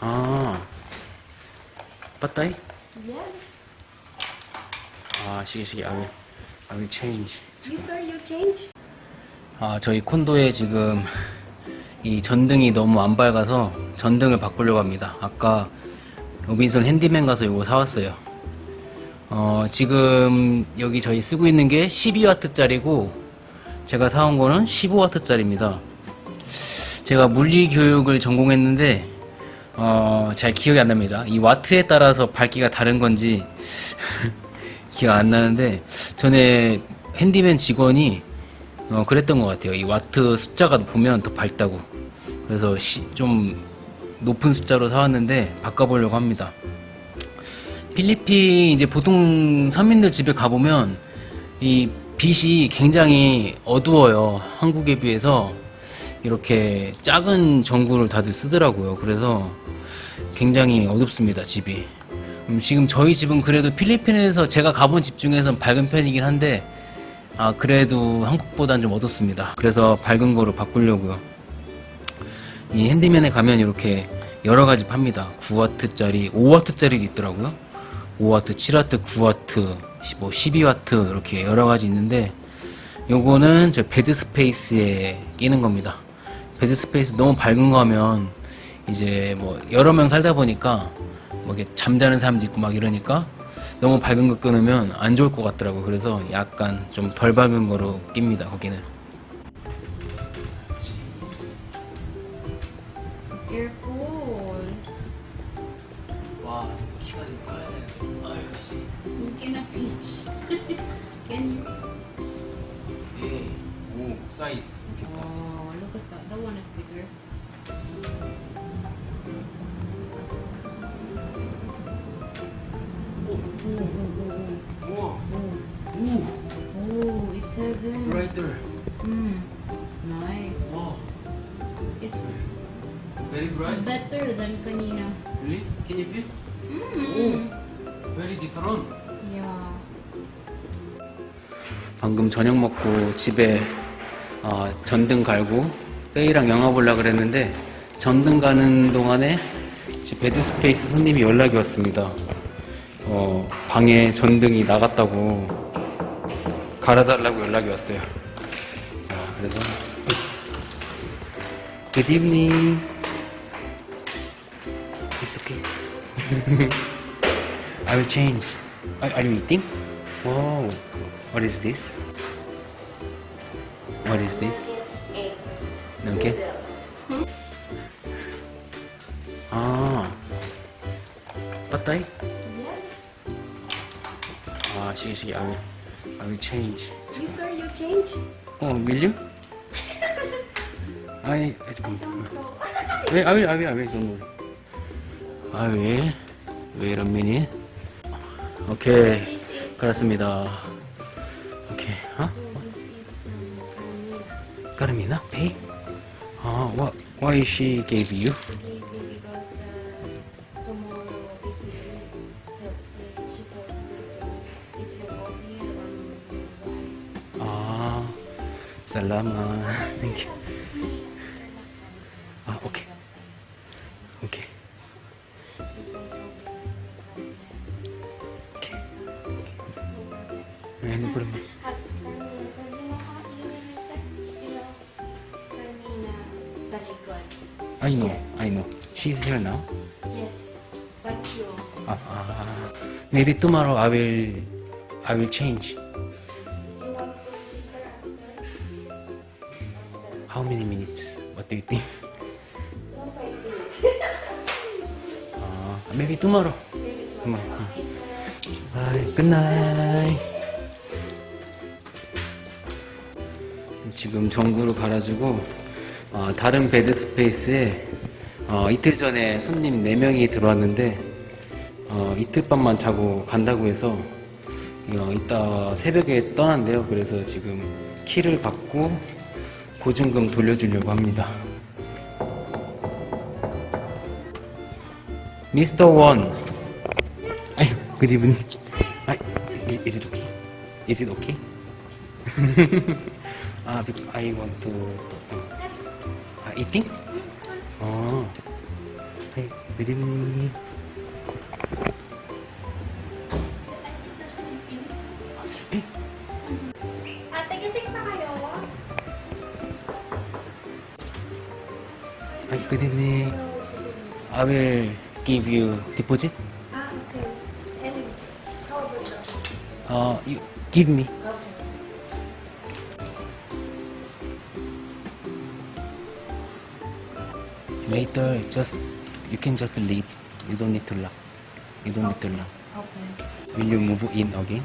아, 빠따이? Yes. 아, 시계, 시계. I will, I will change. You sir, you change? 아, 저희 콘도에 지금 이 전등이 너무 안 밝아서 전등을 바꾸려고 합니다. 아까 로빈son 핸디맨 가서 이거 사왔어요. 어, 지금 여기 저희 쓰고 있는 게 12W짜리고 제가 사온 거는 15W짜리입니다. 제가 물리 교육을 전공했는데 어, 잘 기억이 안 납니다. 이 와트에 따라서 밝기가 다른 건지 기억 안 나는데 전에 핸디맨 직원이 어, 그랬던 것 같아요. 이 와트 숫자가 보면 더 밝다고. 그래서 시- 좀 높은 숫자로 사왔는데 바꿔보려고 합니다. 필리핀 이제 보통 서민들 집에 가보면 이 빛이 굉장히 어두워요. 한국에 비해서 이렇게 작은 전구를 다들 쓰더라고요. 그래서 굉장히 어둡습니다, 집이. 음, 지금 저희 집은 그래도 필리핀에서 제가 가본 집 중에선 밝은 편이긴 한데 아 그래도 한국보단 좀 어둡습니다. 그래서 밝은 거로 바꾸려고요. 이 핸디맨에 가면 이렇게 여러 가지 팝니다. 9와트짜리, 5와트짜리도 있더라고요. 5와트, 7와트, 9와트, 뭐 12와트 이렇게 여러 가지 있는데 요거는 저 베드 스페이스에 끼는 겁니다. 베드 스페이스 너무 밝은 거 하면 이제 뭐 여러 명 살다 보니까 뭐 이렇게 잠자는 사람도 있고 막 이러니까 너무 밝은 거 끊으면 안 좋을 것 같더라고. 그래서 약간 좀 덜 밝은 거로 낍니다. 거기는. Careful. 와, 키가 좀 커야 되는데. 아유 씨. Can you? 예. 오, 사이즈. 이렇게 사이즈. Oh, look at that. That one is bigger. 오. Oh, it's heaven. 브라이트. Mm. Nice. 와. It's Very bright. better than kanina. Really? Can you feel? Mm. Very different. Yeah. 방금 저녁 먹고 집에 어, 전등 갈고 페이랑 영화 보려 그랬는데 전등 가는 동안에 집 베드 스페이스 손님이 연락이 왔습니다. 어, 방에 전등이 나갔다고 갈아달라고 연락이 왔어요. 아, 그래서 Good evening. It's okay. I will change. Are, are you eating? Wow. What is this? What is this? Eggs, noodles. 아, 빠따이? Yes. 아, 시기 시기. I will, I will change. You sir, you change? 어, 밀려? 아니, 잠깐만. 왜? I will, I will, I will. Don't worry. I will. Wait a minute. 오케이. Is 그렇습니다. Carmina. 까르미나? Pay? 아, what, why she gave you? Maybe because uh, tomorrow if you the, uh, she told me to if you go here or 아, 살라마. Thank you. 아, 오 I know, I know. She's here now. Yes, but you, 아, 아. Maybe tomorrow I will, I will change. you want to see sir after? How many minutes? What do you think? one five minutes. 아, maybe tomorrow. Maybe tomorrow. Sir. Bye. Good night. 지금 전구를 갈아주고 어, 다른 베드 스페이스에 어, 이틀 전에 손님 4명이 들어왔는데 어, 이틀 밤만 자고 간다고 해서 어, 이따 새벽에 떠난대요. 그래서 지금 키를 받고 보증금 돌려주려고 합니다. 미스터 원. 아유, good. 아, is, it okay? Is it okay? 아, because I want to. 어. 아, eating? 어. Hey, Good evening. 아, 슬피? Ate, gising na kayo? Hi, good evening. I will give you deposit. Ah, okay. Anyway, how about that? Uh, you give me. Later, just you can just leave. You don't need to lock. You don't need to lock. Okay. Will you move in again?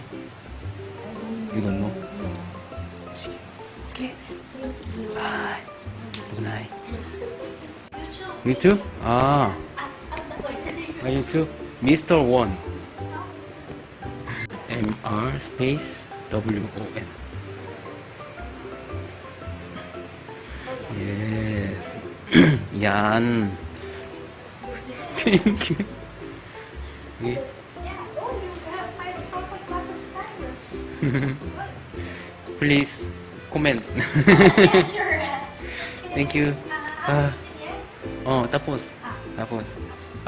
You don't know. Okay. Bye. Good night. You too. Ah, wait. are you too? Mr. One. M R space W O N. Yes. Yan. Thank you. Okay. Yeah. Oh, you have 5,000 plus subscribers. Please comment. yeah, sure. Thank you. Ah, Ah. yeah. Oh, tapos. Ah. Tapos.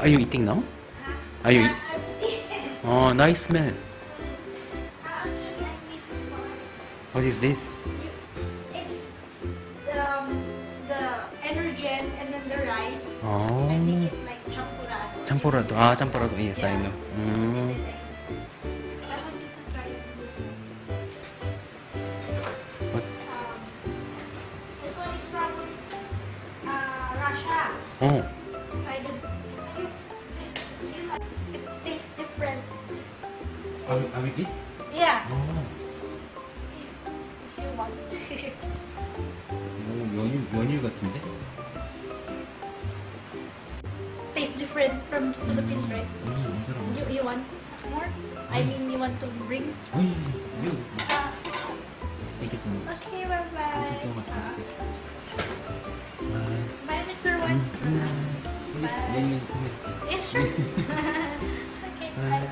Are you eating now? Ah, Are you? ah, ah, Oh, nice smell. actually, I made this one. What is this? Oh. Champurado. 참포라도. 아, 참포라도. Yes, I know. 음. then I, I want you to try this one. What? Um, this one is from uh, Russia. Oh. Try the. You, you like, it tastes different. Are, are we eat? Yeah. Oh. If, if you want. 오, 연유, 연유 같은데? Different from Philippines, right? 음. You, you want more? I mean, you want to bring? 어이, 유. Uh, Thank you so much. okay, bye bye. Thank you so much. Bye. Bye, Mr. Wan. Please, 연유 comment. Yeah, sure. okay, bye.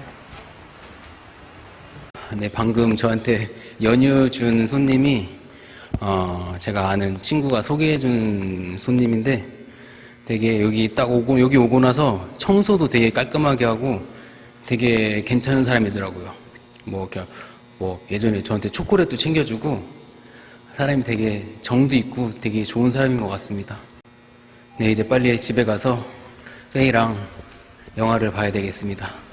네, 방금 저한테 연유 준 손님이 어, 제가 아는 친구가 소개해 준 손님인데 되게 여기 딱 오고 여기 오고 나서 청소도 되게 깔끔하게 하고 되게 괜찮은 사람이더라고요. 뭐 이렇게 뭐 예전에 저한테 초콜릿도 챙겨주고 사람이 되게 정도 있고 되게 좋은 사람인 것 같습니다. 네, 이제 빨리 집에 가서 페이랑 영화를 봐야 되겠습니다.